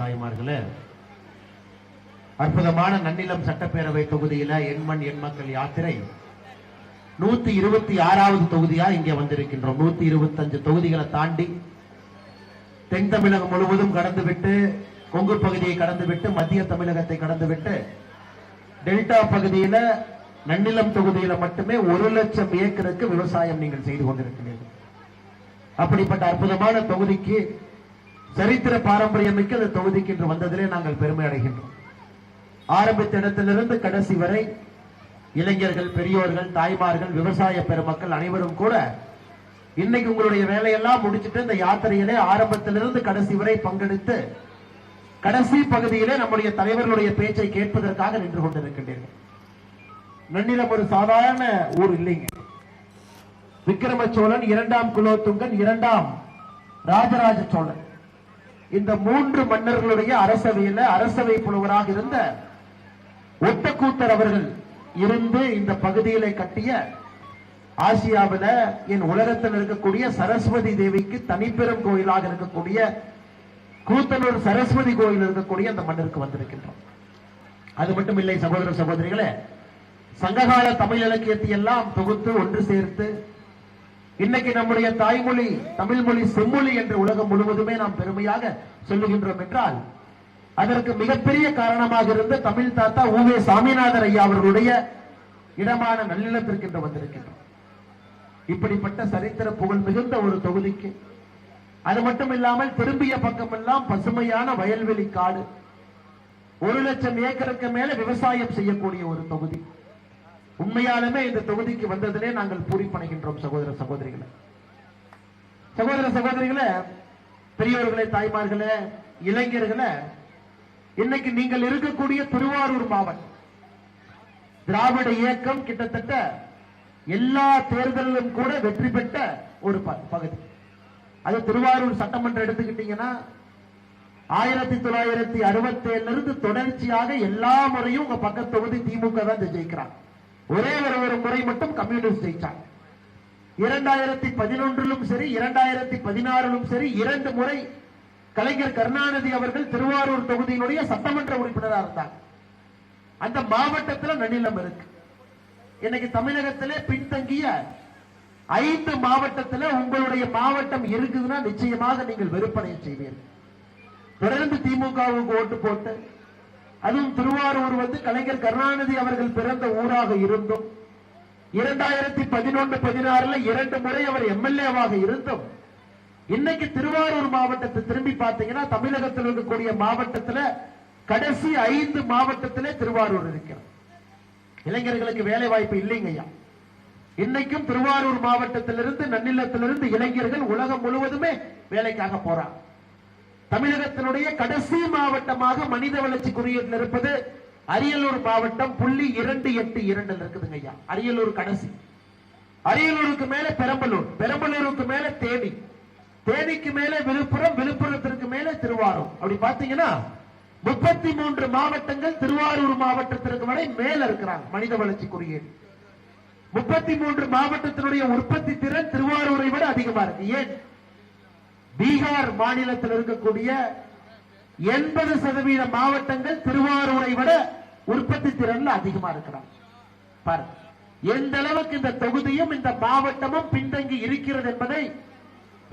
தாய்மார்களே அற்புதமான நன்னிலம் சட்டப்பேரவை தொகுதியில எண்மண் எண்மக்கள் யாத்திரை நூத்தி இருபத்தி ஆறாவது தொகுதியா இங்கே வந்திருக்கின்றோம். நூத்தி இருபத்தி அஞ்சு தொகுதிகளை தாண்டி தென் தமிழகம் முழுவதும் கடந்துவிட்டு கொங்கு பகுதியை கடந்துவிட்டு மத்திய தமிழகத்தை கடந்துவிட்டு டெல்டா பகுதியில நன்னிலம் தொகுதியில மட்டுமே ஒரு லட்சம் ஏக்கருக்கு விவசாயம் நீங்கள் செய்து கொண்டிருக்கிறீர்கள். அப்படிப்பட்ட அற்புதமான தொகுதிக்கு சரித்திர பாரம்பரியமிக்க இந்த தொகுதிக்கு இன்று வந்ததிலே நாங்கள் பெருமை அடைகின்றோம். ஆரம்பித்த இடத்திலிருந்து கடைசி வரை இளைஞர்கள் பெரியோர்கள் தாய்மார்கள் விவசாய பெருமக்கள் அனைவரும் கூட இன்னைக்கு உங்களுடைய வேலையெல்லாம் முடிச்சுட்டு இந்த யாத்திரையிலே ஆரம்பத்திலிருந்து கடைசி வரை பங்கெடுத்து கடைசி பகுதியிலே நம்முடைய தலைவர்களுடைய பேச்சை கேட்பதற்காக நின்று கொண்டிருக்கின்றீர்கள். நன்னிலம் ஒரு சாதாரண ஊர் இல்லைங்க. விக்கிரம சோழன் இரண்டாம் குலோத்துங்கன் இரண்டாம் ராஜராஜ சோழன். இந்த மூன்று மன்னர்களுடைய அரசவையில அரசவை புலவராக இருந்த ஒட்டக்கூத்தர் அவர்கள் இருந்து இந்த பகுதியிலே கட்டிய ஆசியாவில என் உலகத்தில் இருக்கக்கூடிய சரஸ்வதி தேவிக்கு தனிப்பெரும் கோயிலாக இருக்கக்கூடிய கூத்தனூர் சரஸ்வதி கோயில் இருக்கக்கூடிய அந்த மண்ணிற்கு வந்திருக்கின்றோம். அது மட்டும் இல்லை சகோதர சகோதரிகளே சங்ககால தமிழ் இலக்கியத்தை எல்லாம் தொகுத்து ஒன்று சேர்த்து இன்னைக்கு நம்முடைய தாய்மொழி தமிழ் மொழி செம்மொழி என்று உலகம் முழுவதுமே நாம் பெருமையாக சொல்லுகின்றோம் என்றால் அதற்கு மிகப்பெரிய காரணமாக இருந்த தமிழ் தாத்தா ஊவே சாமிநாதர் ஐயா அவர்களுடைய இடமான நல்லிடத்திற்கு இன்று வந்திருக்கின்றோம் இப்படிப்பட்ட சரித்திர புகழ் மிகுந்த ஒரு தொகுதிக்கு அது மட்டும் இல்லாமல் திரும்பிய பக்கமெல்லாம் பசுமையான வயல்வெளி காடு ஒரு லட்சம் ஏக்கருக்கு மேல விவசாயம் செய்யக்கூடிய ஒரு தொகுதி. உண்மையாலுமே இந்த தொகுதிக்கு வந்ததிலே நாங்கள் பூரிப்படைகின்றோம் சகோதர சகோதரிகளை. சகோதர சகோதரிகளை பெரியவர்களே தாய்மார்களே இளைஞர்களே இன்னைக்கு நீங்கள் இருக்கக்கூடிய திருவாரூர் மாவட்டம் திராவிட இயக்கம் கிட்டத்தட்ட எல்லா தேர்தலிலும் கூட வெற்றி பெற்ற ஒரு பகுதி. அது திருவாரூர் சட்டமன்றம் எடுத்துக்கிட்டீங்கன்னா ஆயிரத்தி தொள்ளாயிரத்தி அறுபத்தி ஏழுல இருந்து தொடர்ச்சியாக எல்லா முறையும் உங்க பக்கத்து தொகுதி திமுக தான் ஜெயிக்கிறாங்க. ஒரே ஒரு ஒரு முறை மட்டும் கம்யூனிஸ்ட் ஜெயிச்சாங்க இரண்டாயிரத்தி பதினொன்றிலும் சரி இரண்டாயிரத்தி பதினாறிலும் சரி இரண்டு முறை கலைஞர் கருணாநிதி அவர்கள் திருவாரூர் தொகுதியினுடைய சட்டமன்ற உறுப்பினராக இருந்தாங்க அந்த மாவட்டத்தில் நன்னிலம் இருக்கு. இன்னைக்கு தமிழகத்திலே பின்தங்கிய ஐந்து மாவட்டத்தில் உங்களுடைய மாவட்டம் இருக்குதுன்னா நிச்சயமாக நீங்கள் வெறுப்பனை செய்வீர்கள். தொடர்ந்து திமுகவுக்கு ஓட்டு போட்டு அதுவும் திருவாரூர் வந்து கலைஞர் கருணாநிதி அவர்கள் பிறந்த ஊராக இருந்தும் இரண்டாயிரத்தி பதினொன்று பதினாறுல இரண்டு முறை அவர் எம்எல்ஏவாக இருந்தும் இன்னைக்கு திருவாரூர் மாவட்டத்தை திரும்பி பார்த்தீங்கன்னா தமிழகத்தில் இருக்கக்கூடிய மாவட்டத்துல கடைசி ஐந்து மாவட்டத்திலே திருவாரூர் இருக்கிறது. இளைஞர்களுக்கு வேலை வாய்ப்பு இல்லைங்கய்யா இன்னைக்கும் திருவாரூர் மாவட்டத்திலிருந்து நன்னிலத்திலிருந்து இளைஞர்கள் உலகம் முழுவதுமே வேலைக்காக போறாங்க. தமிழகத்தினுடைய கடைசி மாவட்டமாக மனித வளர்ச்சி குறியீட்டில் இருப்பது அரியலூர் மாவட்டம் புள்ளி இரண்டு எட்டு இரண்டுல இருக்குதுங்க ஐயா. அரியலூர் கடைசி. அரியலூருக்கு மேல பெரம்பலூர் பெரம்பலூருக்கு மேல தேனி தேனிக்கு மேல விழுப்புரம் விழுப்புரத்திற்கு மேல திருவாரூர். அப்படி பாத்தீங்கன்னா முப்பத்தி மூன்று மாவட்டங்கள் திருவாரூர் மாவட்டத்திற்கு வரை மேல இருக்கிறாங்க மனித வளர்ச்சி குறியீடு. முப்பத்தி மூன்று மாவட்டத்தினுடைய உற்பத்தி திறன் திருவாரூரை விட அதிகமா இருக்கு. ஏன்? பீகார் மாநிலத்தில் இருக்கக்கூடிய எண்பது சதவீத மாவட்டங்கள் திருவாரூரை விட உற்பத்தி திறன்ல அதிகமா இருக்கிறாங்க. பாருங்க. எந்த அளவுக்கு இந்த தொகுதியும் இந்த மாவட்டமும் பின்தங்கி இருக்கிறது என்பதை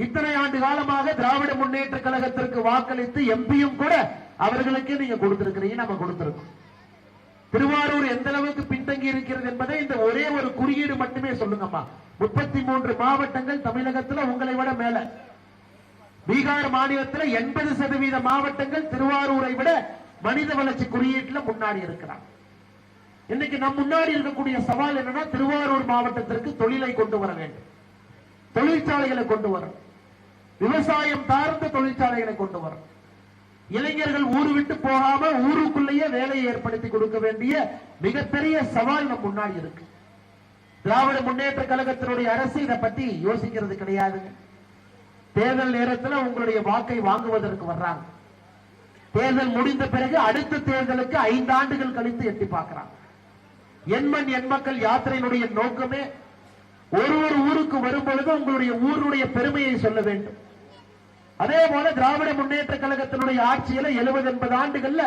இத்தனை ஆண்டு காலமாக திராவிட முன்னேற்ற கழகத்திற்கு வாக்களித்து எம்பியும் கூட அவர்களுக்கே நீங்க கொடுத்திருக்கிறீங்க நம்ம கொடுத்திருக்கோம். திருவாரூர் எந்த அளவுக்கு பின்தங்கி இருக்கிறது என்பதை இந்த ஒரே ஒரு குறியீடு மட்டுமே சொல்லுங்கம்மா. முப்பத்தி மூன்று மாவட்டங்கள் தமிழகத்துல உங்களை விட மேல. பீகார் மாநிலத்துல எண்பது சதவீத மாவட்டங்கள் திருவாரூரை விட மனித வளர்ச்சி குறியீட்டுல முன்னாடி இருக்கிறாங்க. இன்னைக்கு நம் முன்னாடி இருக்கக்கூடிய சவால் என்னன்னா திருவாரூர் மாவட்டத்திற்கு தொழிலை கொண்டு வர வேண்டும். தொழிற்சாலைகளை கொண்டு வர. விவசாயம் சார்ந்த தொழிற்சாலைகளை கொண்டு வர. இளைஞர்கள் ஊரு விட்டு போகாம ஊருக்குள்ளேயே வேலையை ஏற்படுத்தி கொடுக்க வேண்டிய மிகப்பெரிய சவால் நம் முன்னாடி இருக்கு. திராவிட முன்னேற்ற கழகத்தினுடைய அரசு இதை பத்தி யோசிக்கிறது கிடையாதுங்க. தேர்தல் நேரத்துல உங்களுடைய வாக்கை வாங்குவதற்கு வர்றாங்க. தேர்தல் முடிந்த பிறகு அடுத்த தேர்தலுக்கு ஐந்து ஆண்டுகள் கழித்து எட்டி பார்க்கிறாங்க. எண்மண் எண்மக்கள் யாத்திரையினுடைய நோக்கமே ஒரு ஒரு ஊருக்கு வரும்பொழுது உங்களுடைய ஊருடைய பெருமையை சொல்ல வேண்டும். அதே போல திராவிட முன்னேற்ற கழகத்தினுடைய ஆட்சியில எழுபது எண்பது ஆண்டுகள்ல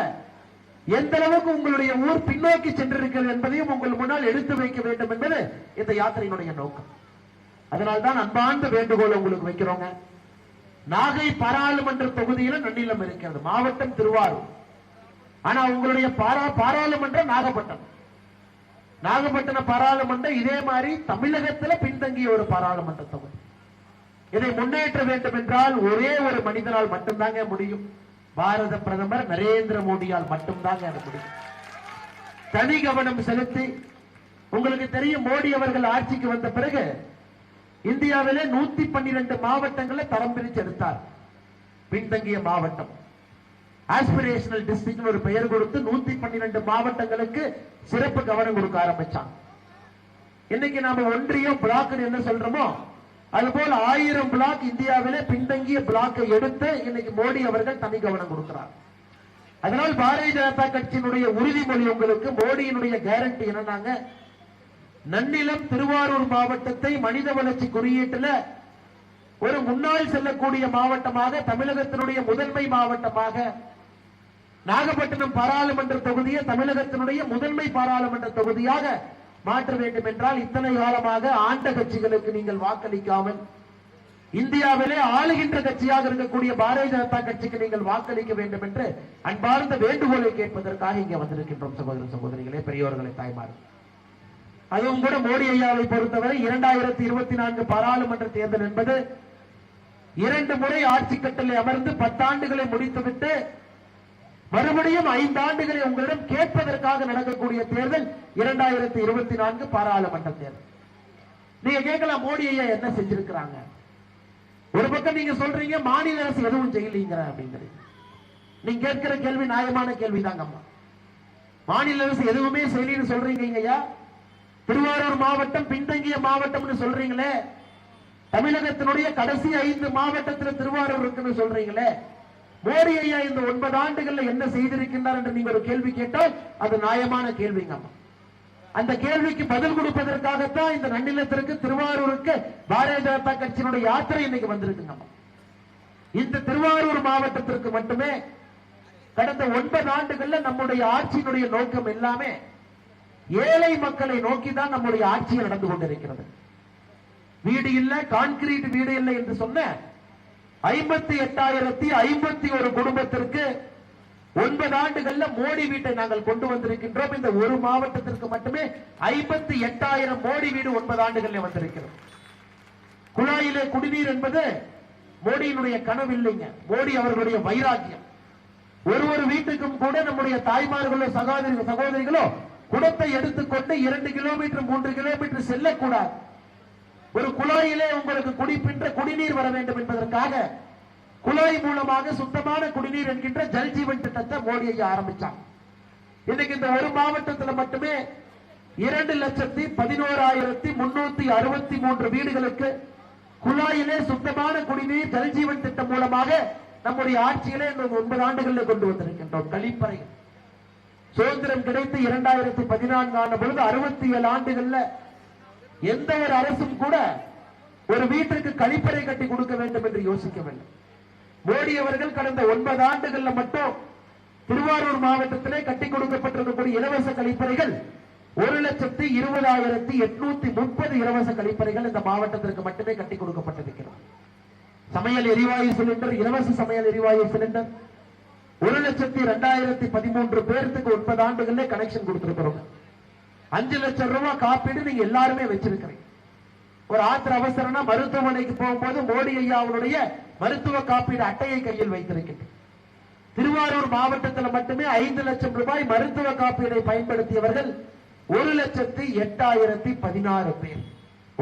எந்த அளவுக்கு உங்களுடைய ஊர் பின்னோக்கி சென்றிருக்கிறது என்பதையும் உங்கள் முன்னால் எடுத்து வைக்க வேண்டும் என்பது இந்த யாத்திரையினுடைய நோக்கம். அதனால்தான் அன்பார்ந்த வேண்டுகோள் உங்களுக்கு வைக்கிறோங்க. நாகை பாராளுமன்ற தொகுதியில நன்னிலம் இருக்கிறது. மாவட்டம் திருவாரூர். ஆனா உங்களுடைய பாரா பாராளுமன்றம் நாகப்பட்டினம். நாகப்பட்டினம் பாராளுமன்றம் இதே மாதிரி தமிழகத்துல பின்தங்கிய ஒரு பாராளுமன்ற தொகுதி. இதை முன்னேற்ற வேண்டும் என்றால் ஒரே ஒரு மனிதனால் மட்டும்தாங்க முடியும். பாரத பிரதமர் நரேந்திர மோடியால் மட்டும்தாங்க அது முடியும். தனி கவனம் செலுத்தி உங்களுக்கு தெரியும் மோடி அவர்கள் ஆட்சிக்கு வந்த பிறகு இந்தியாவிலே நூத்தி பன்னிரண்டு மாவட்டங்களை தரம் பிரிச்சு எடுத்தார். பின்தங்கிய மாவட்டம். ஆஸ்பிரேஷனல் டிஸ்ட்ரிக்ட் ஒரு பெயர் கொடுத்து நூத்தி பன்னிரண்டு மாவட்டங்களுக்கு சிறப்பு கவனம் கொடுக்க ஆரம்பிச்சாங்க இன்னைக்கு நாம ஒன்றியம் பிளாக் என்ன சொல்றோமோ அது போல ஆயிரம் பிளாக் இந்தியாவிலே பின்தங்கிய பிளாக்கை எடுத்து இன்னைக்கு மோடி அவர்கள் தனி கவனம் கொடுக்கிறார். அதனால் பாரதிய ஜனதா கட்சியினுடைய உறுதிமொழி உங்களுக்கு மோடியினுடைய கேரண்டி என்னன்னாங்க நன்னிலம் திருவாரூர் மாவட்டத்தை மனித வளர்ச்சி குறியீட்டுல ஒரு முன்னாள் செல்லக்கூடிய மாவட்டமாக தமிழகத்தினுடைய முதன்மை மாவட்டமாக நாகப்பட்டினம் பாராளுமன்ற தொகுதியை தமிழகத்தினுடைய முதன்மை பாராளுமன்ற தொகுதியாக மாற்ற வேண்டும் என்றால் இத்தனை காலமாக ஆண்ட கட்சிகளுக்கு நீங்கள் வாக்களிக்காமல் இந்தியாவிலே ஆளுகின்ற கட்சியாக இருக்கக்கூடிய பாரதிய ஜனதா கட்சிக்கு நீங்கள் வாக்களிக்க வேண்டும் என்று அன்பார்ந்த வேண்டுகோளை கேட்பதற்காக இங்கே வந்திருக்கின்றோம் சகோதர சகோதரிகளே பெரியோர்களை தாய்மார்கள். அதுவும் கூட மோடி ஐயாவை பொறுத்தவரை இரண்டாயிரத்தி இருபத்தி நான்கு பாராளுமன்ற தேர்தல் என்பது இரண்டு முறை ஆட்சி கட்டளை அமர்ந்து பத்தாண்டுகளை முடித்துவிட்டு மறுபடியும் ஐந்து ஆண்டுகளை உங்களிடம் கேட்பதற்காக நடக்கக்கூடிய தேர்தல் இரண்டாயிரத்தி இருபத்தி நான்கு பாராளுமன்ற தேர்தல். நீங்க கேட்கலாம் மோடி ஐயா என்ன செஞ்சிருக்கிறாங்க? ஒரு பக்கம் நீங்க சொல்றீங்க மாநில அரசு எதுவும் செய்யலீங்கிற அப்படிங்கிறீங்க. நீங்க கேட்கிற கேள்வி நியாயமான கேள்விதாங்கம்மா. மாநில அரசு எதுவுமே செய்யலன்னு சொல்றீங்க ஐயா? திருவாரூர் மாவட்டம் பின்தங்கிய மாவட்டம்னு சொல்றீங்களே. தமிழகத்தினுடைய கடைசி ஐந்து மாவட்டத்தில் திருவாரூர் இருக்குன்னு சொல்றீங்களே. மோடி ஐயா இந்த ஒன்பது ஆண்டுகள்ல என்ன செய்திருக்கின்றார் என்று நீங்க ஒரு கேள்வி கேட்டால் அது நியாயமான கேள்விங்க அந்த கேள்விக்கு பதில் கொடுப்பதற்காகத்தான் இந்த நன்னிலத்திற்கு திருவாரூருக்கு பாரதிய ஜனதா கட்சியினுடைய யாத்திரை இன்னைக்கு வந்திருக்குங்க இந்த திருவாரூர் மாவட்டத்திற்கு மட்டுமே கடந்த ஒன்பது ஆண்டுகள்ல நம்முடைய ஆட்சியினுடைய நோக்கம் எல்லாமே ஏழை மக்களை நோக்கி தான் நம்முடைய ஆட்சி நடந்து கொண்டிருக்கிறது. வீடு இல்லை கான்கிரீட் வீடு இல்லை என்று சொன்ன ஐம்பத்தி எட்டாயிரத்தி ஐம்பத்தி ஒரு குடும்பத்திற்கு ஒன்பது ஆண்டுகள்ல மோடி வீட்டை நாங்கள் கொண்டு வந்திருக்கின்றோம். இந்த ஒரு மாவட்டத்திற்கு மட்டுமே ஐம்பத்தி எட்டாயிரம் மோடி வீடு ஒன்பது ஆண்டுகள்ல வந்திருக்கிறது. குழாயிலே குடிநீர் என்பது மோடியினுடைய கனவு இல்லைங்க. மோடி அவர்களுடைய வைராக்கியம். ஒரு ஒரு வீட்டுக்கும் கூட நம்முடைய தாய்மார்களோ சகோதரி சகோதரிகளோ குடத்தை எடுத்துக்கொண்டு இரண்டு கிலோமீட்டர் மூன்று கிலோமீட்டர் செல்லக்கூடாது. ஒரு குழாயிலே உங்களுக்கு குடிப்பின்ற குடிநீர் வர வேண்டும் என்பதற்காக குழாய் மூலமாக சுத்தமான குடிநீர் என்கின்ற ஜல்ஜீவன் திட்டத்தை மோடி ஐயா ஆரம்பிச்சாங்க இன்னைக்கு இந்த ஒரு மாவட்டத்தில் மட்டுமே இரண்டு லட்சத்தி பதினோராயிரத்தி முன்னூத்தி அறுபத்தி மூன்று வீடுகளுக்கு குழாயிலே சுத்தமான குடிநீர் ஜல்ஜீவன் திட்டம் மூலமாக நம்முடைய ஆட்சியிலே இன்னும் ஒன்பது ஆண்டுகளில் கொண்டு வந்திருக்கின்றோம். கழிப்பறைகள் சுதந்திரம் கிடைத்து இரண்டாயிரத்தி பதினான்கு ஆண்டு பொழுது அறுபத்தி ஏழு ஆண்டுகள்ல எந்த ஒரு அரசும் கூட ஒரு வீட்டிற்கு கழிப்பறை கட்டி கொடுக்க வேண்டும் என்று யோசிக்கவில்லை. மோடி அவர்கள் கடந்த ஒன்பது ஆண்டுகள்ல மட்டும் திருவாரூர் மாவட்டத்திலே கட்டி கொடுக்கப்பட்டிருக்கக்கூடிய இலவச கழிப்பறைகள் ஒரு லட்சத்தி இருபதாயிரத்தி எட்நூத்தி முப்பது இலவச கழிப்பறைகள் இந்த மாவட்டத்திற்கு மட்டுமே கட்டி கொடுக்கப்பட்டிருக்கிறது. சமையல் எரிவாயு சிலிண்டர் இலவச சமையல் எரிவாயு சிலிண்டர் ஒரு லட்சத்தி ரெண்டாயிரத்தி பதிமூன்று பேர்த்துக்கு ஒன்பது ஆண்டுகள்ல கனெக்ஷன் கொடுத்திருக்கிறோம். அஞ்சு லட்சம் ரூபாய் காப்பீடு நீங்க எல்லாருமே வச்சிருக்கிறீங்க. ஒரு ஆத்திர அவசரம்னா மருத்துவமனைக்கு போகும்போது மோடி ஐயா அவருடைய மருத்துவ காப்பீடு அட்டையை கையில் வைத்திருக்கின்றனர் திருவாரூர் மாவட்டத்தில் மட்டுமே ஐந்து லட்சம் ரூபாய் மருத்துவ காப்பீடை பயன்படுத்தியவர்கள் ஒரு லட்சத்தி எட்டாயிரத்தி பதினாறு பேர்.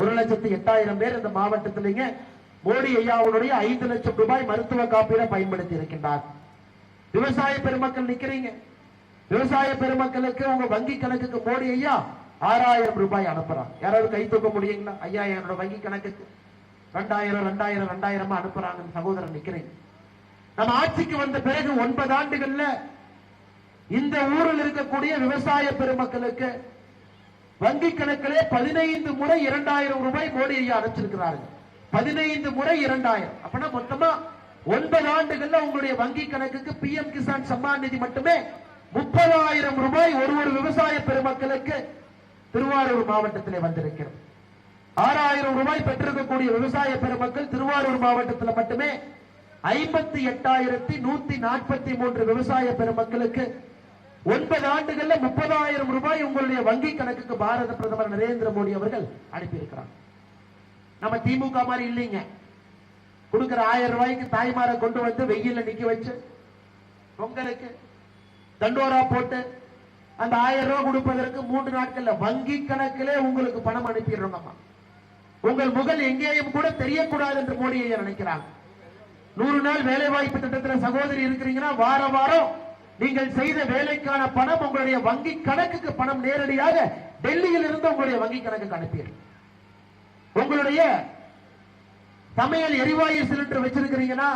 ஒரு லட்சத்தி எட்டாயிரம் பேர் இந்த மாவட்டத்திலேங்க மோடி ஐயாவுடைய ஐந்து லட்சம் ரூபாய் மருத்துவ காப்பீடை பயன்படுத்தி இருக்கின்றார் விவசாய பெருமக்கள் நிக்கிறீங்க. விவசாய பெருமக்களுக்கு உங்க வங்கி கணக்குக்கு மோடி ஐயா ஆறாயிரம் ரூபாய் அனுப்புறாங்க. யாராவது கை தூக்க முடியுங்களா? ஐயா என்னோட வங்கி கணக்குக்கு. ரெண்டாயிரம் ரெண்டாயிரம் ரெண்டாயிரமா அனுப்புறாங்க சகோதரன் நிக்கிறீங்க. நம்ம ஆட்சிக்கு வந்த பிறகு ஒன்பது ஆண்டுகள்ல இந்த ஊரில் இருக்கக்கூடிய விவசாய பெருமக்களுக்கு வங்கி கணக்கிலே பதினைந்து முறை இரண்டாயிரம் ரூபாய் மோடி ஐயா அனுப்பிச்சிருக்கிறார்கள் பதினைந்து முறை இரண்டாயிரம். அப்படின்னா மொத்தமா ஒன்பது ஆண்டுகள்ல உங்களுடைய வங்கி கணக்குக்கு பிஎம் கிசான் சம்மான் நிதி மட்டுமே முப்பதாயிரம் ரூபாய் ஒரு ஒரு விவசாய பெருமக்களுக்கு திருவாரூர் மாவட்டத்திலே வந்திருக்கிறது. ஆறாயிரம் ரூபாய் பெற்றிருக்கக்கூடிய விவசாய பெருமக்கள் திருவாரூர் மாவட்டத்தில் மட்டுமே ஐம்பத்தி எட்டாயிரத்தி நூத்தி நாற்பத்தி மூன்று விவசாய பெருமக்களுக்கு ஒன்பது ஆண்டுகள்ல முப்பதாயிரம் ரூபாய் உங்களுடைய வங்கி கணக்குக்கு பாரத பிரதமர் நரேந்திர மோடி அவர்கள் அனுப்பியிருக்கிறார். நம்ம திமுக மாதிரி இல்லைங்க. கொடுக்கிற ஆயிரம் ரூபாய்க்கு தாய்மாரை கொண்டு வந்து வெயில்ல நிக்க வச்சு பொங்கலுக்கு தண்டோரா போட்டு அந்த ஆயிரம் ரூபாய் கொடுப்பதற்கு மூன்று நாட்கள்ல வங்கி கணக்கிலே உங்களுக்கு பணம் அனுப்பிடுறோங்கம்மா. உங்கள் முகல் எங்கேயும் கூட தெரியக்கூடாது என்று மோடி ஐயா நினைக்கிறாங்க? நூறு நாள் வேலை வாய்ப்பு திட்டத்தில் சகோதரி இருக்கிறீங்கன்னா வார வாரம் நீங்கள் செய்த வேலைக்கான பணம் உங்களுடைய வங்கி கணக்குக்கு பணம் நேரடியாக டெல்லியில் இருந்து உங்களுடைய வங்கி கணக்குக்கு அனுப்பிடு. உங்களுடைய சமையல் எரிவாயு சிலிண்டர் வச்சிருக்கிறீங்கன்னா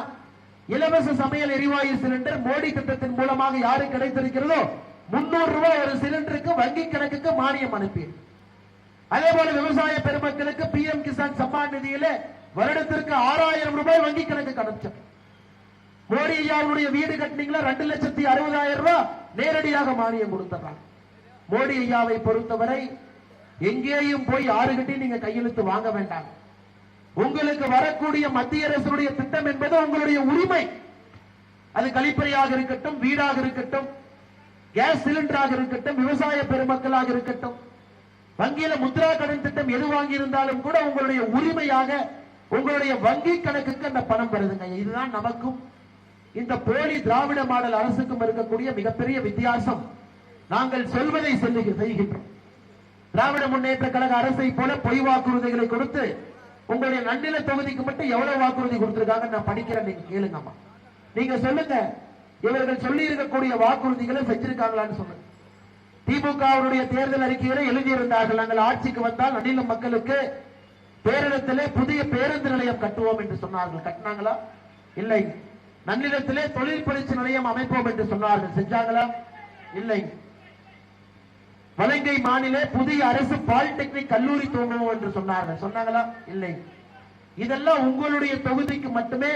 இலவச சமையல் எரிவாயு சிலிண்டர் மோடி திட்டத்தின் மூலமாக யாரு கிடைத்திருக்கிறதோ முன்னூறு ரூபாய் ஒரு சிலிண்டருக்கு வங்கி கணக்குக்கு மானியம் அனுப்பி. அதே போல விவசாய பெருமக்களுக்கு பி எம் கிசான் சம்மான் நிதியில வருடத்திற்கு ஆறாயிரம் ரூபாய் வங்கி கணக்கு அனுப்பிச்சோம். மோடி ஐயாவுடைய வீடு கட்டினீங்களா ரெண்டு லட்சத்தி அறுபதாயிரம் ரூபாய் நேரடியாக மானியம் கொடுத்துறாங்க மோடி ஐயாவை பொறுத்தவரை எங்கேயும் போய் யாருகிட்டையும் நீங்க கையெழுத்து வாங்க வேண்டாம். உங்களுக்கு வரக்கூடிய மத்திய அரசுடைய திட்டம் என்பது உங்களுடைய உரிமை. அது கழிப்பறையாக இருக்கட்டும் வீடாக இருக்கட்டும் கேஸ் சிலிண்டராக இருக்கட்டும் விவசாய பெருமக்களாக இருக்கட்டும். வங்கியில முத்ரா கடன் திட்டம் எது வாங்கி இருந்தாலும் கூட உங்களுடைய உரிமையாக உங்களுடைய வங்கி கணக்குக்கு அந்த பணம் வருதுங்க. இதுதான் நமக்கும். இந்த போலி திராவிட மாடல் அரசுக்கும் இருக்கக்கூடிய மிகப்பெரிய வித்தியாசம். நாங்கள் சொல்வதை செல்லுக- செய்கின்றோம். திராவிட முன்னேற்ற கழக அரசை போல பொய் வாக்குறுதிகளை கொடுத்து உங்களுடைய நன்னில தொகுதிக்கு மட்டும் எவ்வளவு வாக்குறுதி கொடுத்திருக்காங்க நான் படிக்கிறேன் நீங்க கேளுங்கம்மா. நீங்க சொல்லுங்க. இவர்கள் சொல்லி இருக்கக்கூடிய வாக்குறுதிகளை செஞ்சிருக்காங்களான்னு சொல்லுங்க. திமுக அவருடைய தேர்தல் அறிக்கையில எழுதியிருந்தார்கள். நாங்கள் ஆட்சிக்கு வந்தால் நன்னில மக்களுக்கு பேரிடத்திலே புதிய பேருந்து நிலையம் கட்டுவோம் என்று சொன்னார்கள். கட்டினாங்களா? இல்லை. நன்னிலத்திலே தொழில் பயிற்சி நிலையம் அமைப்போம் என்று சொன்னார்கள். செஞ்சாங்களா? இல்லை. வலங்கை மாநில புதிய அரசு பாலிடெக்னிக் கல்லூரி துவங்குவோம் என்று சொன்னார்கள் சொன்னாங்களா? இல்லை. இதெல்லாம் உங்களுடைய தொகுதிக்கு மட்டுமே.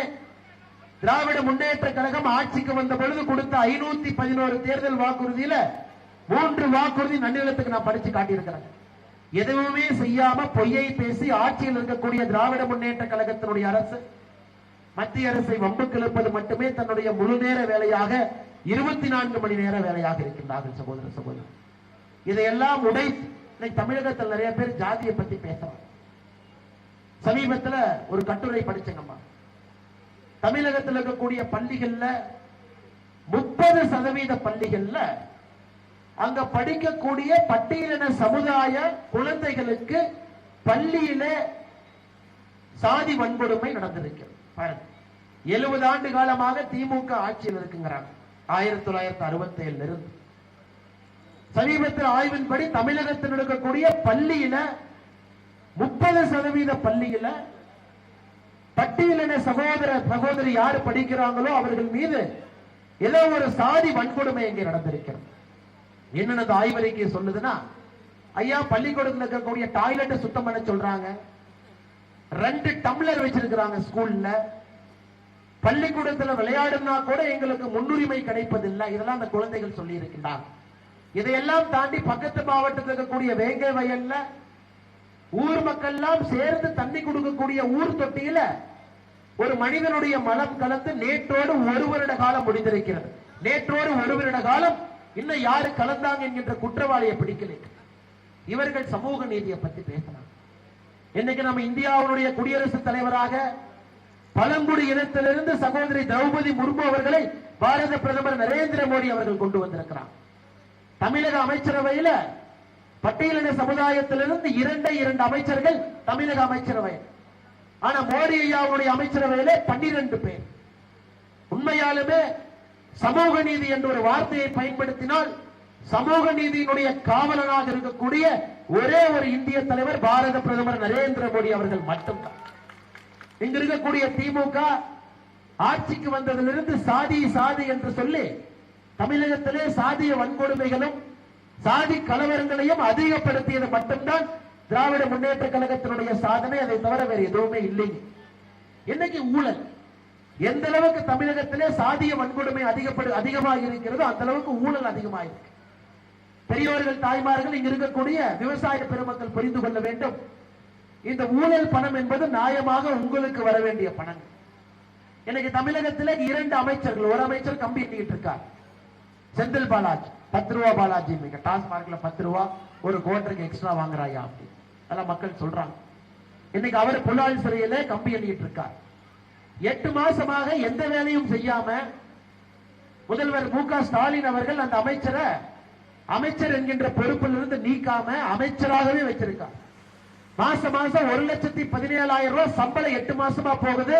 திராவிட முன்னேற்ற கழகம் ஆட்சிக்கு வந்த பொழுது கொடுத்த ஐநூத்தி பதினோரு தேர்தல் வாக்குறுதியில மூன்று வாக்குறுதி நன்னிலத்துக்கு நான் படிச்சு காட்டியிருக்கிறேன். எதுவுமே செய்யாம பொய்யை பேசி ஆட்சியில் இருக்கக்கூடிய திராவிட முன்னேற்ற கழகத்தினுடைய அரசு மத்திய அரசை வம்பு கிளப்பது மட்டுமே தன்னுடைய முழு நேர வேலையாக இருபத்தி நான்கு மணி நேர வேலையாக இருக்கின்றார்கள் சகோதர சகோதரர் இதையெல்லாம் உடை இன்னைக்கு தமிழகத்தில் நிறைய பேர் ஜாதியை பத்தி பேசுறாங்க. சமீபத்துல ஒரு கட்டுரை படிச்சங்கம்மா. தமிழகத்தில் இருக்கக்கூடிய பள்ளிகள்ல முப்பது சதவீத பள்ளிகள்ல அங்க படிக்கக்கூடிய பட்டியலின சமுதாய குழந்தைகளுக்கு பள்ளியில சாதி வன்கொடுமை நடந்திருக்கிறது. பாருங்க. எழுபது ஆண்டு காலமாக திமுக ஆட்சியில் இருக்குங்கிறாங்க. ஆயிரத்தி தொள்ளாயிரத்தி அறுபத்தி ஏழுல இருந்து. சமீபத்தில் ஆய்வின்படி தமிழகத்தில் இருக்கக்கூடிய பள்ளியில முப்பது சதவீத பள்ளியில பட்டியலின சகோதர சகோதரி யாரு படிக்கிறாங்களோ அவர்கள் மீது ஏதோ ஒரு சாதி வன்கொடுமை இங்கே நடந்திருக்கிறது. என்னென்னது ஆய்வறிக்கை சொல்லுதுன்னா ஐயா பள்ளிக்கூடத்தில் இருக்கக்கூடிய டாய்லெட்டை சுத்தம் பண்ண சொல்றாங்க. ரெண்டு டம்ளர் வச்சிருக்கிறாங்க ஸ்கூல்ல. பள்ளிக்கூடத்துல விளையாடுனா கூட எங்களுக்கு முன்னுரிமை கிடைப்பதில்லை. இதெல்லாம் அந்த குழந்தைகள் சொல்லி இருக்கின்றார்கள் இதையெல்லாம் தாண்டி பக்கத்து மாவட்டத்தில் இருக்கக்கூடிய வேங்கை வயல்ல ஊர் மக்கள் எல்லாம் சேர்ந்து தண்ணி கொடுக்கக்கூடிய ஊர் தொட்டியில ஒரு மனிதனுடைய மலம் கலந்து நேற்றோடு ஒரு வருட காலம் முடிந்திருக்கிறது. நேற்றோடு ஒரு வருட காலம் இன்னும் யாரு கலந்தாங்க என்கின்ற குற்றவாளியை பிடிக்கல. இவர்கள் சமூக நீதியை பத்தி பேசலாம். இன்னைக்கு நம்ம இந்தியாவுடைய குடியரசுத் தலைவராக பழங்குடி இனத்திலிருந்து சகோதரி திரௌபதி முர்மு அவர்களை பாரத பிரதமர் நரேந்திர மோடி அவர்கள் கொண்டு வந்திருக்கிறார். தமிழக அமைச்சரவையில பட்டியலின சமுதாயத்திலிருந்து இரண்டே இரண்டு அமைச்சர்கள் தமிழக அமைச்சரவை. ஆனா மோடி ஐயாவுடைய அமைச்சரவையில பன்னிரண்டு பேர். உண்மையாலுமே சமூக நீதி என்ற ஒரு வார்த்தையை பயன்படுத்தினால் சமூக நீதியினுடைய காவலனாக இருக்கக்கூடிய ஒரே ஒரு இந்திய தலைவர் பாரத பிரதமர் நரேந்திர மோடி அவர்கள் மட்டும்தான். இங்க இருக்கக்கூடிய திமுக ஆட்சிக்கு வந்ததிலிருந்து சாதி சாதி என்று சொல்லி தமிழகத்திலே சாதிய வன்கொடுமைகளும் சாதி கலவரங்களையும் அதிகப்படுத்தியது மட்டும்தான் திராவிட முன்னேற்ற கழகத்தினுடைய சாதனை. அதை தவிர வேறு எதுவுமே இல்லைங்க இன்னைக்கு ஊழல். எந்த அளவுக்கு தமிழகத்திலே சாதிய வன்கொடுமை அதிகப்படு அதிகமாக இருக்கிறதோ அந்த அளவுக்கு ஊழல் அதிகமாக இருக்கு பெரியவர்கள் தாய்மார்கள் இங்க இருக்கக்கூடிய விவசாய பெருமக்கள் புரிந்து கொள்ள வேண்டும். இந்த ஊழல் பணம் என்பது நியாயமாக உங்களுக்கு வர வேண்டிய பணம் இன்னைக்கு தமிழகத்திலே இரண்டு அமைச்சர்கள் ஒரு அமைச்சர் கம்பி எண்ணிட்டு இருக்கார். செந்தில் பாலாஜி பத்து ரூபா பாலாஜி மிக டாஸ்மார்க்ல பத்து ரூபா ஒரு கோட்டருக்கு எக்ஸ்ட்ரா வாங்குறாயா அப்படி. அதெல்லாம் மக்கள் சொல்றாங்க. இன்னைக்கு அவர் புலால் சிறையில கம்பி எண்ணிட்டு இருக்கார். எட்டு மாசமாக எந்த வேலையும் செய்யாம முதல்வர் மு ஸ்டாலின் அவர்கள் அந்த அமைச்சரை அமைச்சர் என்கின்ற பொறுப்பிலிருந்து நீக்காம அமைச்சராகவே வச்சிருக்கார். மாசம் மாசம் ஒரு லட்சத்தி பதினேழாயிரம் ரூபாய் சம்பளம் எட்டு மாசமா போகுது.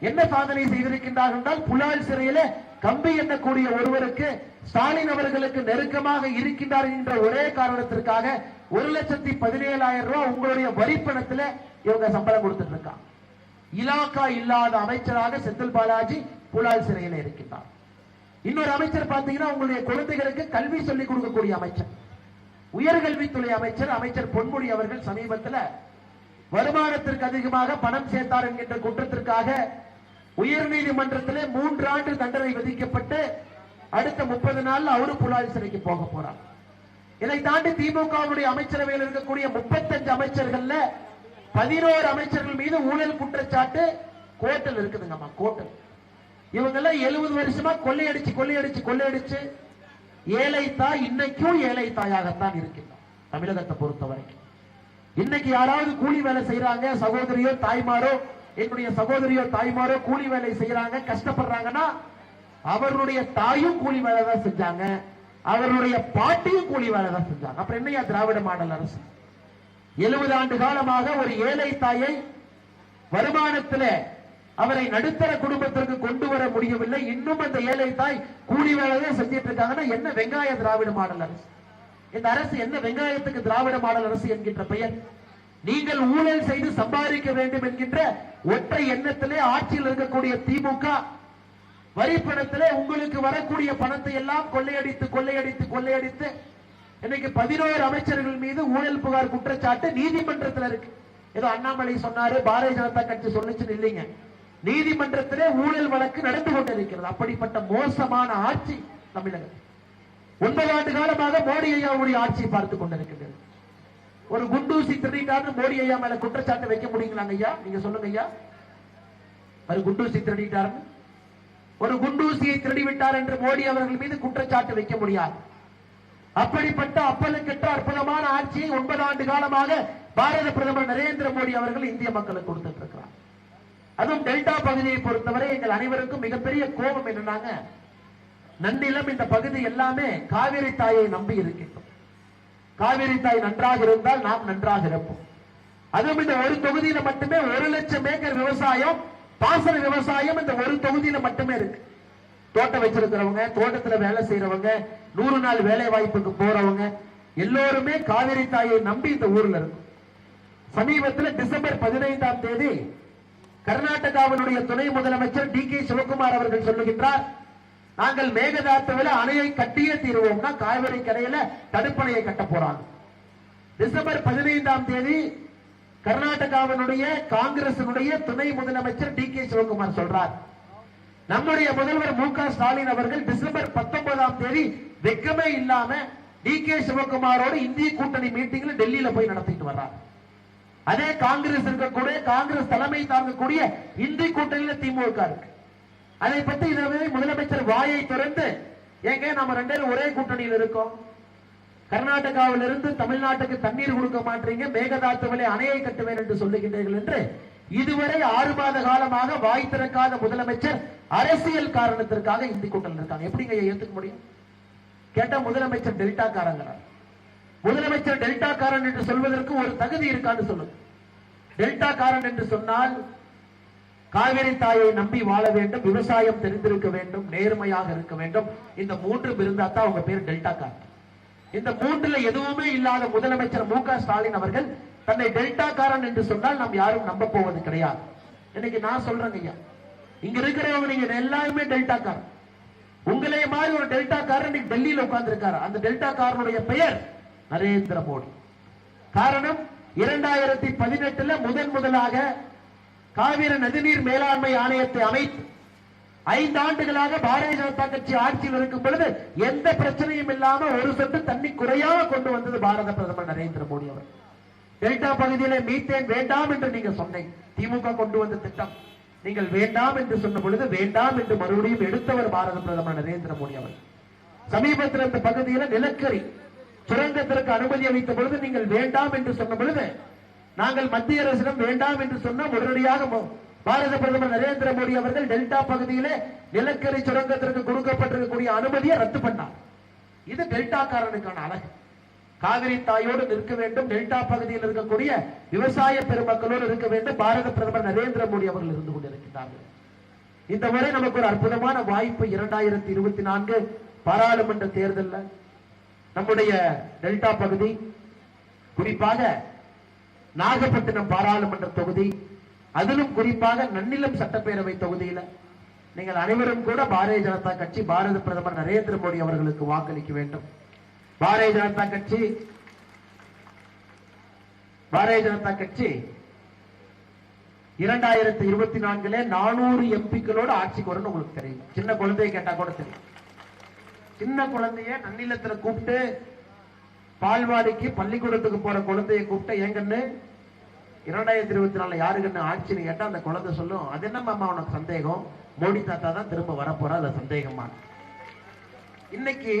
என்ன சாதனை செய்திருக்கின்றார் என்றால் புலால் சிறையில கம்பி எண்ணக்கூடிய ஒருவருக்கு ஸ்டாலின் அவர்களுக்கு நெருக்கமாக இருக்கின்றார் என்ற ஒரே காரணத்திற்காக ஒரு லட்சத்தி பதினேழாயிரம் ரூபாய் உங்களுடைய வரிப்பணத்துல இவங்க சம்பளம் கொடுத்துட்டு இருக்காங்க இலாக்கா இல்லாத அமைச்சராக செந்தில் பாலாஜி புலால் சிறையில் இருக்கின்றார். இன்னொரு அமைச்சர் பாத்தீங்கன்னா உங்களுடைய குழந்தைகளுக்கு கல்வி சொல்லிக் கொடுக்கக்கூடிய அமைச்சர். உயர்கல்வித்துறை அமைச்சர் அமைச்சர் பொன்முடி அவர்கள் சமீபத்தில் வருமானத்திற்கு அதிகமாக பணம் சேர்த்தார் என்கின்ற குற்றத்திற்காக உயர்நீதிமன்றத்திலே மூன்றாண்டு தண்டனை விதிக்கப்பட்டு அடுத்த முப்பது நாள்ல அவரு புலாரி சிறைக்கு போக போறார். இதை தாண்டி திமுகவுடைய அமைச்சரவையில் இருக்கக்கூடிய முப்பத்தஞ்சு அமைச்சர்கள்ல பதினோரு அமைச்சர்கள் மீது ஊழல் குற்றச்சாட்டு கோட்டல் இருக்குதுங்கம்மா கோட்டல் இவங்க எல்லாம் எழுபது வருஷமா கொள்ளையடிச்சு கொள்ளையடிச்சு கொள்ளையடிச்சு ஏழை தாய் இன்னைக்கும் ஏழை தாயாகத்தான் இருக்கின்றோம் தமிழகத்தை பொறுத்த வரைக்கும் இன்னைக்கு யாராவது கூலி வேலை செய்யறாங்க சகோதரியோ தாய்மாரோ என்னுடைய சகோதரியோ தாய்மாரோ கூலி வேலை செய்யறாங்க கஷ்டப்படுறாங்கன்னா அவருடைய தாயும் கூலி வேலை தான் செஞ்சாங்க. அவருடைய பாட்டியும் கூலி வேலை தான் செஞ்சாங்க. அப்புறம் என்னையா திராவிட மாடல் அரசு? எழுபது ஆண்டு காலமாக ஒரு ஏழை தாயை வருமானத்துல அவரை நடுத்தர குடும்பத்திற்கு கொண்டு வர முடியவில்லை. இன்னும் அந்த ஏழை தாய் கூலி வேலையே செஞ்சிட்டு இருக்காங்கன்னா என்ன வெங்காய திராவிட மாடல் அரசு? இந்த அரசு என்ன வெங்காயத்துக்கு திராவிட மாடல் அரசு என்கின்ற பெயர்? நீங்கள் ஊழல் செய்து சம்பாதிக்க வேண்டும் என்கின்ற ஒற்றை எண்ணத்திலே ஆட்சியில் இருக்கக்கூடிய திமுக வரி பணத்திலே உங்களுக்கு வரக்கூடிய பணத்தை எல்லாம் கொள்ளையடித்து கொள்ளையடித்து கொள்ளையடித்து இன்னைக்கு பதினோரு அமைச்சர்கள் மீது ஊழல் புகார் குற்றச்சாட்டு நீதிமன்றத்தில் இருக்கு. ஏதோ அண்ணாமலை சொன்னாரு பாரதிய ஜனதா கட்சி சொன்னிச்சுன்னு இல்லைங்க. நீதிமன்றத்திலே ஊழல் வழக்கு நடந்து கொண்டிருக்கிறது. அப்படிப்பட்ட மோசமான ஆட்சி தமிழகம். ஒன்பது ஆண்டு காலமாக மோடி ஐயாவுடைய ஆட்சியை பார்த்துக் கொண்டிருக்கிறது ஒரு குண்டூசி திருடிட்டார்னு மோடி ஐயா மேல குற்றச்சாட்டு வைக்க முடியுங்களாங்க ஐயா? நீங்க சொல்லுங்க ஐயா. ஒரு குண்டூசி திருடிட்டார்னு. ஒரு குண்டூசியை திருடிவிட்டார் என்று மோடி அவர்கள் மீது குற்றச்சாட்டு வைக்க முடியாது. அப்படிப்பட்ட அப்பலுக்கெட்ட அற்புதமான ஆட்சியை ஒன்பது ஆண்டு காலமாக பாரத பிரதமர் நரேந்திர மோடி அவர்கள் இந்திய மக்களுக்கு கொடுத்துட்டு இருக்கிறார் அதுவும் டெல்டா பகுதியை பொறுத்தவரை எங்கள் அனைவருக்கும் மிகப்பெரிய கோபம் என்னன்னாங்க நன்னிலம் இந்த பகுதி எல்லாமே காவிரி தாயை நம்பி இருக்கின்றோம் காவிரி தாய் நன்றாக இருந்தால் நாம் நன்றாக இருப்போம். அதுவும் இந்த ஒரு தொகுதியில மட்டுமே ஒரு லட்சம் ஏக்கர் விவசாயம் பாசன விவசாயம் இந்த ஒரு தொகுதியில மட்டுமே இருக்கு. தோட்டம் வச்சிருக்கிறவங்க தோட்டத்துல வேலை செய்யறவங்க நூறு நாள் வேலை வாய்ப்புக்கு போறவங்க எல்லோருமே காவிரி தாயை நம்பி இந்த ஊர்ல இருக்கும் சமீபத்தில் டிசம்பர் பதினைந்தாம் தேதி கர்நாடகாவினுடைய துணை முதலமைச்சர் டி கே சிவகுமார் அவர்கள் சொல்லுகின்றார் நாங்கள் மேகதாத்துவில அணையை கட்டியே தீருவோம்னா காவிரி கரையில தடுப்பணையை கட்ட போறாங்க. டிசம்பர் பதினைந்தாம் தேதி கர்நாடகாவினுடைய காங்கிரசினுடைய துணை முதலமைச்சர் டி கே சிவகுமார் சொல்றார். நம்முடைய முதல்வர் மு க ஸ்டாலின் அவர்கள் டிசம்பர் பத்தொன்பதாம் தேதி வெக்கமே இல்லாம டி கே சிவகுமாரோடு இந்திய கூட்டணி மீட்டிங்ல டெல்லியில போய் நடத்திட்டு வர்றார். அதே காங்கிரஸ் இருக்கக்கூடிய காங்கிரஸ் தலைமை தாங்கக்கூடிய இந்திய கூட்டணியில திமுக இருக்கு. அதை பத்தி இதுவே முதலமைச்சர் வாயை திறந்து ஏங்க நம்ம ரெண்டு பேரும் ஒரே கூட்டணியில் இருக்கோம்? கர்நாடகாவிலிருந்து தமிழ்நாட்டுக்கு தண்ணீர் கொடுக்க மாட்டீங்க மேகதாத்துவிலே அணையை கட்டுவேன் என்று சொல்லுகின்றீர்கள் என்று இதுவரை ஆறு மாத காலமாக வாய் திறக்காத முதலமைச்சர் அரசியல் காரணத்திற்காக இந்தி கூட்டணியில் இருக்காங்க. எப்படிங்க ஏத்துக்க முடியும்? கேட்டா முதலமைச்சர் டெல்டா காரங்கிறார் முதலமைச்சர் டெல்டா காரன் என்று சொல்வதற்கு ஒரு தகுதி இருக்கான்னு சொல்லுங்க. டெல்டா காரன் என்று சொன்னால் காவிரி தாயை நம்பி வாழ வேண்டும் விவசாயம் தெரிந்திருக்க வேண்டும் நேர்மையாக இருக்க வேண்டும். இந்த மூன்று இருந்தா தான் உங்க பேர் டெல்டா காரன் இந்த மூன்றுல எதுவுமே இல்லாத முதலமைச்சர் மு க ஸ்டாலின் அவர்கள் தன்னை டெல்டா காரன் என்று சொன்னால் நாம் யாரும் நம்ப போவது கிடையாது. இன்னைக்கு நான் சொல்றேங்க ஐயா. இங்க இருக்கிறவங்க நீங்க எல்லாருமே டெல்டா காரன் உங்களே மாதிரி ஒரு டெல்டா காரன் இன்னைக்கு டெல்லியில உட்கார்ந்து இருக்காரு அந்த டெல்டா காரனுடைய பெயர் நரேந்திர மோடி. காரணம் இரண்டாயிரத்தி பதினெட்டுல முதன் முதலாக காவிரி நதிநீர் மேலாண்மை ஆணையத்தை அமைத்து ஐந்து ஆண்டுகளாக பாரதிய ஜனதா கட்சி ஆட்சியில் இருக்கும் பொழுது எந்த பிரச்சனையும் இல்லாம ஒரு சொட்டு தண்ணி குறையாம கொண்டு வந்தது பாரத பிரதமர் நரேந்திர மோடி அவர். டெல்டா பகுதியில மீத்தேன் வேண்டாம் என்று நீங்க சொன்னீங்க திமுக கொண்டு வந்த திட்டம். நீங்கள் வேண்டாம் என்று சொன்ன பொழுது வேண்டாம் என்று மறுபடியும் எடுத்தவர் பாரத பிரதமர் நரேந்திர மோடி அவர். சமீபத்தில் இந்த பகுதியில நிலக்கரி சுரங்கத்திற்கு அனுமதி அளித்த பொழுது நீங்கள் வேண்டாம் என்று சொன்ன பொழுது நாங்கள் மத்திய அரசிடம் வேண்டாம் என்று சொன்னால் உடனடியாக பாரத பிரதமர் நரேந்திர மோடி அவர்கள் டெல்டா பகுதியிலே நிலக்கரி சுரங்கத்திற்கு கொடுக்கப்பட்டிருக்கக்கூடிய அனுமதியை ரத்து பண்ணார். இது டெல்டாக்காரனுக்கான அழகு. காவிரி தாயோடு நிற்க வேண்டும். டெல்டா பகுதியில் இருக்கக்கூடிய விவசாய பெருமக்களோடு இருக்க வேண்டும். பாரத பிரதமர் நரேந்திர மோடி அவர்கள் இருந்து கொண்டிருக்கிறார்கள். இந்த முறை நமக்கு ஒரு அற்புதமான வாய்ப்பு இரண்டாயிரத்தி இருபத்தி நான்கு பாராளுமன்ற தேர்தல்ல. நம்முடைய டெல்டா பகுதி குறிப்பாக நாகப்பட்டினம் பாராளுமன்ற தொகுதி அதிலும் குறிப்பாக நன்னிலம் சட்டப்பேரவை தொகுதியில நீங்கள் அனைவரும் கூட பாரதிய ஜனதா கட்சி பாரத பிரதமர் நரேந்திர மோடி அவர்களுக்கு வாக்களிக்க வேண்டும். பாரதிய ஜனதா கட்சி பாரதிய ஜனதா கட்சி இரண்டாயிரத்தி இருபத்தி நான்குல நானூறு எம்பிக்களோட ஆட்சிக்கு வரும்னு உங்களுக்கு தெரியும். சின்ன குழந்தைய கேட்டா கூட தெரியும். சின்ன குழந்தைய நன்னிலத்துல கூப்பிட்டு பால்வாடிக்கு பள்ளிக்கூடத்துக்கு போற குழந்தைய கூப்பிட்டு எங்கன்னு இரண்டாயிரத்தி இருபத்தி நாலுல யாருக்குன்னு ஆட்சின்னு கேட்டா அந்த குழந்தை சொல்லும் அது என்னமாமா உனக்கு சந்தேகம்? மோடி தாத்தா தான் திரும்ப வரப்போறா அது சந்தேகமா? இன்னைக்கு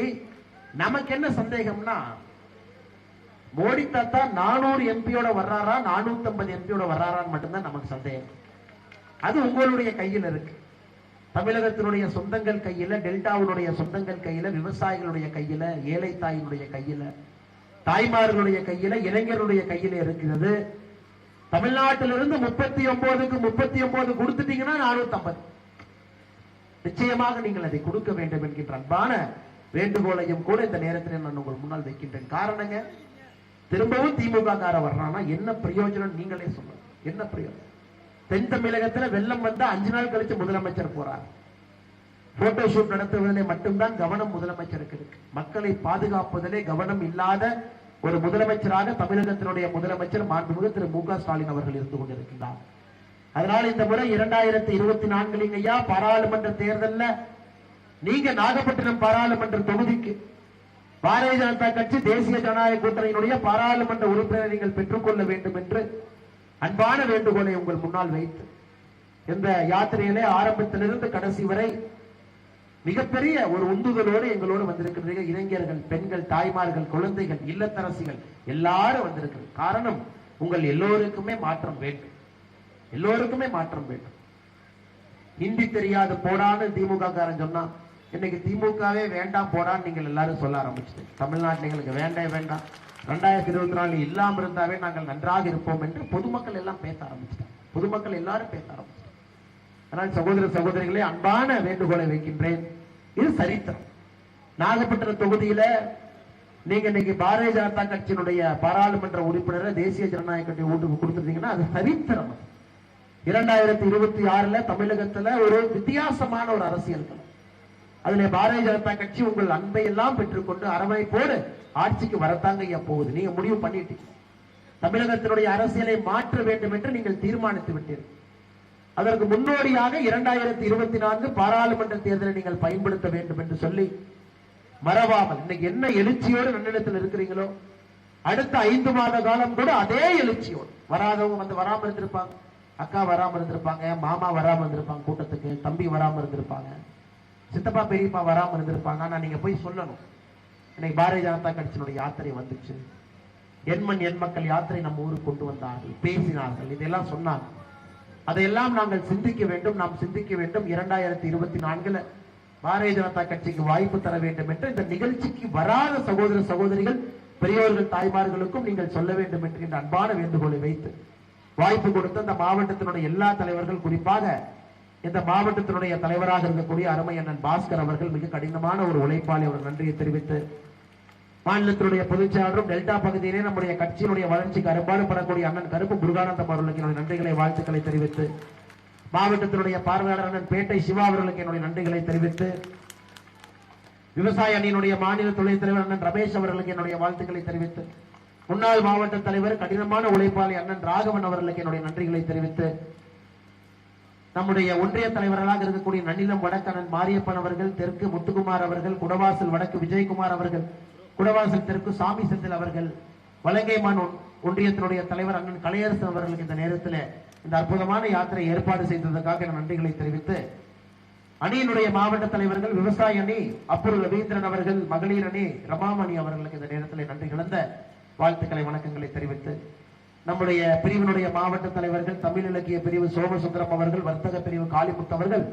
நமக்கு என்ன சந்தேகம்னா மோடி தாத்தா நானூறு எம்பியோட வர்றாரா நானூத்தி ஐம்பது எம்பியோட வர்றாரான்னு மட்டும்தான் நமக்கு சந்தேகம். அது உங்களுடைய கையில் இருக்கு. தமிழகத்தினுடைய சொந்தங்கள் கையில டெல்டாவினுடைய சொந்தங்கள் கையில விவசாயிகளுடைய கையில ஏழை தாயினுடைய கையில தாய்மார்களுடைய கையில இளைஞருடைய கையில இருக்கிறது. தமிழ்நாட்டிலிருந்து முப்பத்தி ஒன்பதுக்கு முப்பத்தி ஒன்பது கொடுத்துட்டீங்கன்னா நானூத்தி ஐம்பது நிச்சயமாக நீங்கள் அதை கொடுக்க வேண்டும் என்கின்ற அன்பான வேண்டுகோளையும் கூட இந்த நேரத்தில் நான் உங்கள் முன்னால் வைக்கின்றேன். காரணங்க திரும்பவும் திமுக கார வர்றானா என்ன பிரயோஜனம் நீங்களே சொல்லுங்க. என்ன பிரயோஜனம்? தென் தமிழகத்துல வெள்ளம் வந்தா அஞ்சு நாள் கழிச்சு முதலமைச்சர் போறார். போட்டோ ஷூட் நடத்துவதிலே மட்டும்தான் கவனம் முதலமைச்சருக்கு இருக்கு. மக்களை பாதுகாப்பதிலே கவனம் இல்லாத ஒரு முதலமைச்சராக தமிழகத்தினுடைய முதலமைச்சர் மாண்புமிகு திரு மு க ஸ்டாலின் அவர்கள் இருந்து கொண்டிருக்கிறார் அதனால் இந்த முறை இரண்டாயிரத்தி இருபத்தி நான்குலீங்க ஐயா பாராளுமன்ற தேர்தல்ல நீங்க நாகப்பட்டினம் பாராளுமன்ற தொகுதிக்கு பாரதிய ஜனதா கட்சி தேசிய ஜனநாயக கூட்டணியினுடைய பாராளுமன்ற உறுப்பினரை நீங்கள் பெற்றுக்கொள்ள வேண்டும் என்று அன்பான வேண்டுகோளை உங்கள் முன்னால் வைத்து இந்த யாத்திரையிலே ஆரம்பத்திலிருந்து கடைசி வரை மிகப்பெரிய ஒரு உந்துதலோடு எங்களோடு வந்திருக்கிற இளைஞர்கள் பெண்கள் தாய்மார்கள் குழந்தைகள் இல்லத்தரசிகள் எல்லாரும் வந்திருக்கிறது. காரணம் உங்கள் எல்லோருக்குமே மாற்றம் வேண்டும். எல்லோருக்குமே மாற்றம் வேண்டும். ஹிந்தி தெரியாது போடான்னு திமுக காரன் சொன்னா இன்னைக்கு திமுகவே வேண்டாம் போடான்னு நீங்கள் எல்லாரும் சொல்ல ஆரம்பிச்சிட்டீங்க. தமிழ்நாட்டில் எங்களுக்கு வேண்டாம் வேண்டாம். ரெண்டாயிரத்தி இருபத்தி நாலு இல்லாமல் இருந்தாவே நாங்கள் நன்றாக இருப்போம் என்று பொதுமக்கள் எல்லாம் பேச ஆரம்பிச்சிட்டாங்க. பொதுமக்கள் எல்லாரும் பேச ஆரம்பிச்சு ஆனால் சகோதர சகோதரிகளே அன்பான வேண்டுகோளை வைக்கின்றேன். இது சரித்திரம். நாகப்பட்டினம் தொகுதியில நீங்க இன்னைக்கு பாரதிய ஜனதா கட்சியினுடைய பாராளுமன்ற உறுப்பினரை தேசிய ஜனநாயக கட்சி ஓட்டுக்கு கொடுத்துருந்தீங்கன்னா அது சரித்திரம். இரண்டாயிரத்தி இருபத்தி ஆறுல தமிழகத்துல ஒரு வித்தியாசமான ஒரு அரசியல் அதுல பாரதிய ஜனதா கட்சி உங்கள் அன்பை எல்லாம் பெற்றுக்கொண்டு அரவணைப்போடு ஆட்சிக்கு வரத்தாங்க ஐயா போகுது. நீங்க முடிவு பண்ணிட்டீங்க. தமிழகத்தினுடைய அரசியலை மாற்ற வேண்டும் என்று நீங்கள் தீர்மானித்து விட்டீர்கள். அதற்கு முன்னோடியாக இரண்டாயிரத்தி இருபத்தி நான்கு பாராளுமன்ற தேர்தலை நீங்கள் பயன்படுத்த வேண்டும் என்று சொல்லி மறவாமல் இன்னைக்கு என்ன எழுச்சியோடு நன்னிடத்தில் இருக்கிறீங்களோ அடுத்த ஐந்து மாத காலம் கூட அதே எழுச்சியோடு. வராதவங்க வந்து வராமல் இருந்திருப்பாங்க. அக்கா வராமல் இருந்திருப்பாங்க மாமா வராமல் இருந்திருப்பாங்க கூட்டத்துக்கு தம்பி வராமல் இருந்திருப்பாங்க. சித்தப்பா பெரியப்பா வராமல் இருந்திருப்பாங்க. ஆனால் நீங்க போய் சொல்லணும். இன்னைக்கு பாரதிய ஜனதா கட்சியினுடைய யாத்திரை வந்துச்சு. எண்மண் எண் மக்கள் யாத்திரை நம்ம ஊருக்கு கொண்டு வந்தார்கள் பேசினார்கள் இதெல்லாம் சொன்னாங்க அதையெல்லாம் நாங்கள் சிந்திக்க வேண்டும். நாம் சிந்திக்க வேண்டும். இரண்டாயிரத்தி இருபத்தி நான்குல பாரதிய ஜனதா கட்சிக்கு வாய்ப்பு தர வேண்டும் என்று இந்த நிகழ்ச்சிக்கு வராத சகோதர சகோதரிகள் பெரியோர்கள் தாய்மார்களுக்கும் நீங்கள் சொல்ல வேண்டும் என்று இந்த அன்பான வேண்டுகோளை வைத்து வாய்ப்பு கொடுத்த இந்த மாவட்டத்தினுடைய எல்லா தலைவர்கள் குறிப்பாக இந்த மாவட்டத்தினுடைய தலைவராக இருக்கக்கூடிய அருமை அண்ணன் பாஸ்கர் அவர்கள் மிக கடினமான ஒரு உழைப்பாளி. அவர் நன்றியை தெரிவித்து மாநிலத்தினுடைய பொதுச்செயலாளரும் டெல்டா பகுதியிலே நம்முடைய கட்சியினுடைய வளர்ச்சிக்கு அரும்பாடுபடக்கூடிய அண்ணன் கருப்பு முருகானந்தம் அவர்களுக்கு என்னுடைய நன்றிகளை வாழ்த்துக்களை தெரிவித்து மாவட்டத்தினுடைய பார்வையாளர் அண்ணன் பேட்டை சிவா அவர்களுக்கு என்னுடைய நன்றிகளை தெரிவித்து விவசாய அணியினுடைய மாநில துணைத் தலைவர் அண்ணன் ரமேஷ் அவர்களுக்கு என்னுடைய வாழ்த்துக்களை தெரிவித்து முன்னாள் மாவட்ட தலைவர் கடினமான உழைப்பாளி அண்ணன் ராகவன் அவர்களுக்கு என்னுடைய நன்றிகளை தெரிவித்து நம்முடைய ஒன்றிய தலைவர்களாக இருக்கக்கூடிய நன்னிலம் வடக்கண்ணன் மாரியப்பன் அவர்கள் தெற்கு முத்துக்குமார் அவர்கள் குடவாசல் வடக்கு விஜயகுமார் அவர்கள் குடவாசல் தெற்கு சாமி செந்தில் அவர்கள் வலங்கைமான் மான் ஒன்றியத்தினுடைய தலைவர் அண்ணன் கலையரசு அவர்களுக்கு இந்த நேரத்தில் இந்த அற்புதமான யாத்திரை ஏற்பாடு செய்ததற்காக நான் நன்றிகளை தெரிவித்து அணியினுடைய மாவட்ட தலைவர்கள் விவசாய அணி அப்புறம் ரவீந்திரன் அவர்கள் மகளிர் அணி ரமாமணி அவர்களுக்கு இந்த நேரத்தில் நன்றி கலந்த வாழ்த்துக்களை வணக்கங்களை தெரிவித்து நம்முடைய பிரிவினுடைய மாவட்ட தலைவர்கள் தமிழ் இலக்கிய பிரிவு சோமசுந்தரம் அவர்கள் வர்த்தக பிரிவு காளிமுத்து அவர்கள்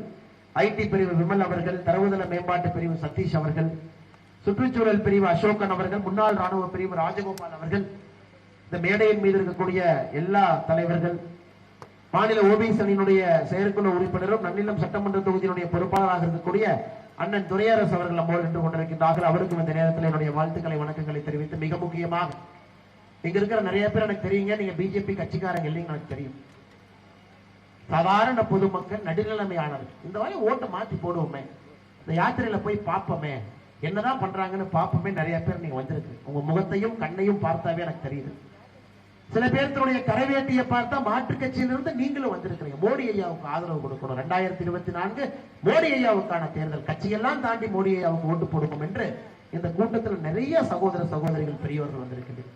ஐடி பிரிவு விமல் அவர்கள் தரவுதள மேம்பாட்டு பிரிவு சதீஷ் அவர்கள் சுற்றுச்சூழல் பிரிவு அசோகன் அவர்கள் முன்னாள் ராணுவ பிரிவு ராஜகோபால் அவர்கள் இந்த மேடையின் மீது இருக்கக்கூடிய எல்லா தலைவர்கள் மாநில ஓபிஎஸ் அணியினுடைய செயற்குழு உறுப்பினரும் நன்னிலம் சட்டமன்ற தொகுதியினுடைய பொறுப்பாளராக இருக்கக்கூடிய அண்ணன் துரையரசு அவர்கள் நம்மோடு நின்று கொண்டிருக்கின்றார்கள். அவருக்கும் இந்த நேரத்தில் என்னுடைய வாழ்த்துக்களை வணக்கங்களை தெரிவித்து மிக முக்கியமாக இங்க இருக்கிற நிறைய பேர் எனக்கு தெரியுங்க நீங்க பிஜேபி கட்சிக்காரங்க இல்லைங்க எனக்கு தெரியும். சாதாரண பொதுமக்கள் நடுநிலைமையானவர்கள். இந்த மாதிரி ஓட்டை மாத்தி போடுவோமே. இந்த யாத்திரையில போய் பார்ப்போமே. என்னதான் பண்றாங்கன்னு பாப்பமே நிறைய பேர் நீங்க வந்திருக்கு. உங்க முகத்தையும் கண்ணையும் பார்த்தாவே எனக்கு தெரியுது. சில பேர்த்தினுடைய கரைவேட்டியை பார்த்தா மாற்றுக் கட்சியிலிருந்து நீங்களும் வந்திருக்கிறீங்க. மோடி ஐயாவுக்கு ஆதரவு கொடுக்கணும். ரெண்டாயிரத்தி இருபத்தி நான்கு மோடி ஐயாவுக்கான தேர்தல். கட்சியெல்லாம் தாண்டி மோடி ஐயாவுக்கு ஓட்டு போடுவோம் என்று இந்த கூட்டத்தில் நிறைய சகோதர சகோதரிகள் பெரியவர்கள் வந்திருக்கின்றனர்.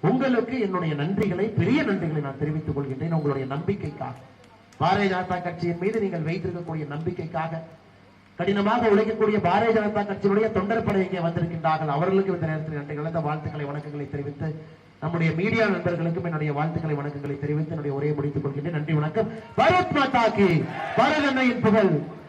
உங்களுக்கு என்னுடைய நன்றிகளை பெரிய நன்றிகளை நான் தெரிவித்துக் கொள்கின்றேன். உங்களுடைய நம்பிக்கைக்காக. பாரதிய ஜனதா கட்சியின் மீது நீங்கள் வைத்திருக்கக்கூடிய நம்பிக்கைக்காக கடினமாக உழைக்கக்கூடிய பாரதிய ஜனதா கட்சியினுடைய தொண்டர் படை இங்கே வந்திருக்கின்றார்கள். அவர்களுக்கு இந்த நேரத்தில் நன்றி கலந்த வாழ்த்துக்களை வணக்கங்களை தெரிவித்து நம்முடைய மீடியா நண்பர்களுக்கும் என்னுடைய வாழ்த்துக்களை வணக்கங்களை தெரிவித்து என்னுடைய உரையை முடித்துக் கொள்கின்றேன். நன்றி வணக்கம். பாரத் மாதா கி. பாரத் அன்னையின் புகழ்.